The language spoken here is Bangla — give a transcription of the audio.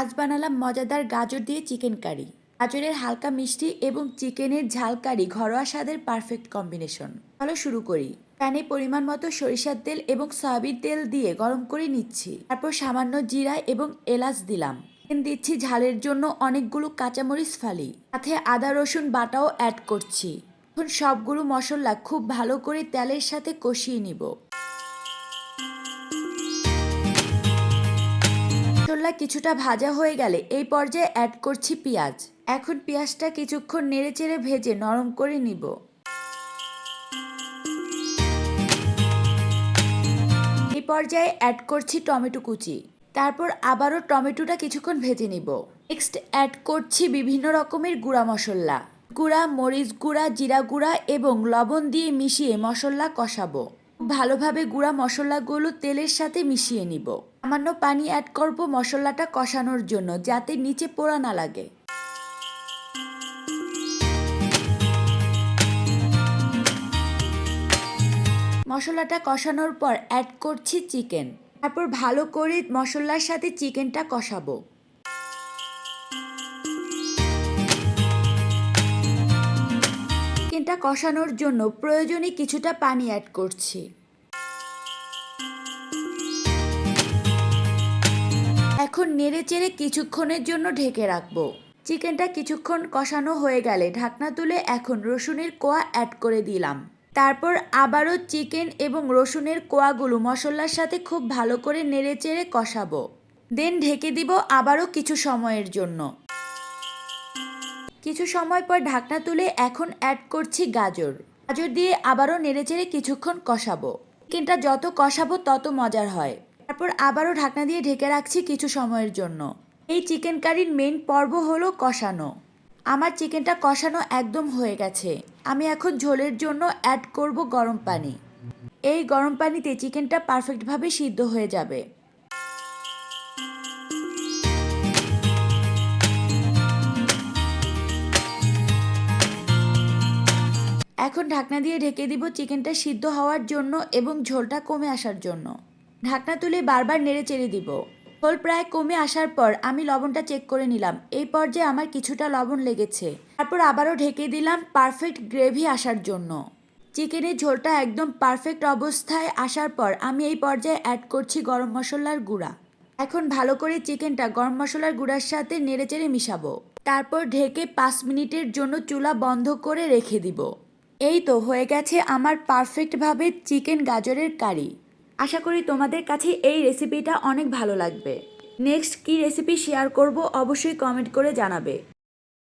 আজ বানালাম মজাদার গাজর দিয়ে চিকেন কারি গাজরের হালকা মিষ্টি এবং চিকেনের ঝাল কারি ঘরোয়া স্বাদের পারফেক্ট কম্বিনেশন চলো শুরু করি। প্যানে পরিমাণ মতো সরিষার তেল এবং সয়াবিন তেল দিয়ে গরম করে নিচ্ছি। তারপর সামান্য জিরা এবং এলাচ দিলাম। দিচ্ছি ঝালের জন্য অনেকগুলো কাঁচামরিচ ফালি। সাথে আদা, রসুন বাটাও অ্যাড করছি। এখন সবগুলো মশলা খুব ভালো করে তেলের সাথে কষিয়ে নিব। মশলা কিছুটা ভাজা হয়ে গেলে এই পর্যায়ে অ্যাড করছি পেঁয়াজ। এখন পেঁয়াজটা কিছুক্ষণ নেড়েচেড়ে ভেজে নরম করে নিব। এই পর্যায়ে অ্যাড করছি টমেটো কুচি। তারপর আবারও টমেটোটা কিছুক্ষণ ভেজে নিব। নেক্সট অ্যাড করছি বিভিন্ন রকমের গুঁড়া মশলা। গুঁড়া, মরিচ গুঁড়া, জিরা গুঁড়া এবং লবণ দিয়ে মিশিয়ে মশলা কষাবো। ভালোভাবে গুঁড়া মশলাগুলো তেলের সাথে মিশিয়ে নিব। সামান্য পানি অ্যাড করব মশলাটা কষানোর জন্য যাতে নিচে পোড়া না লাগে। মশলাটা কষানোর পর অ্যাড করছি চিকেন তারপর ভালো করে মশলার সাথে চিকেনটা কষাবো। চিকেনটা কষানোর জন্য প্রয়োজনে কিছুটা পানি অ্যাড করছি। এখন নেড়ে চেড়ে কিছুক্ষণের জন্য ঢেকে রাখব। চিকেনটা কিছুক্ষণ কষানো হয়ে গেলে ঢাকনা তুলে এখন রসুনের কোয়া অ্যাড করে দিলাম। তারপর আবারও চিকেন এবং রসুনের কোয়াগুলো মশলার সাথে খুব ভালো করে নেড়ে চেড়ে কষাবো। দেন ঢেকে দিব আবারও কিছু সময়ের জন্য। কিছু সময় পর ঢাকনা তুলে এখন অ্যাড করছি গাজর। গাজর দিয়ে আবারও নেড়েচেড়ে কিছুক্ষণ কষাবো। চিকেনটা যত কষাবো তত মজার হয়। তারপর আবারও ঢাকনা দিয়ে ঢেকে রাখছি কিছু সময়ের জন্য। এই চিকেন কারির মেন পর্ব হলো কষানো। আমার চিকেনটা কষানো একদম হয়ে গেছে। আমি এখন ঝোলের জন্য অ্যাড করব গরম পানি। এই গরম পানিতে চিকেনটা পারফেক্টভাবে সিদ্ধ হয়ে যাবে। এখন ঢাকনা দিয়ে ঢেকে দিব চিকেনটা সিদ্ধ হওয়ার জন্য এবং ঝোলটা কমে আসার জন্য। ঢাকনা তুলে বারবার নেড়ে চেড়ে দিব। ঝোল প্রায় কমে আসার পর আমি লবণটা চেক করে নিলাম। এই পর্যায়ে আমার কিছুটা লবণ লেগেছে। তারপর আবারও ঢেকে দিলাম পারফেক্ট গ্রেভি আসার জন্য। চিকেনের ঝোলটা একদম পারফেক্ট অবস্থায় আসার পর আমি এই পর্যায়ে অ্যাড করছি গরম মশলার গুঁড়া। এখন ভালো করে চিকেনটা গরম মশলার গুঁড়ার সাথে নেড়েচেড়ে মিশাবো। তারপর ঢেকে পাঁচ মিনিটের জন্য চুলা বন্ধ করে রেখে দিব। এই তো হয়ে গেছে আমার পারফেক্টভাবে চিকেন গাজরের কারি। আশা করি তোমাদের কাছে এই রেসিপিটা অনেক ভালো লাগবে। নেক্সট কি রেসিপি শেয়ার করব অবশ্যই কমেন্ট করে জানাবে।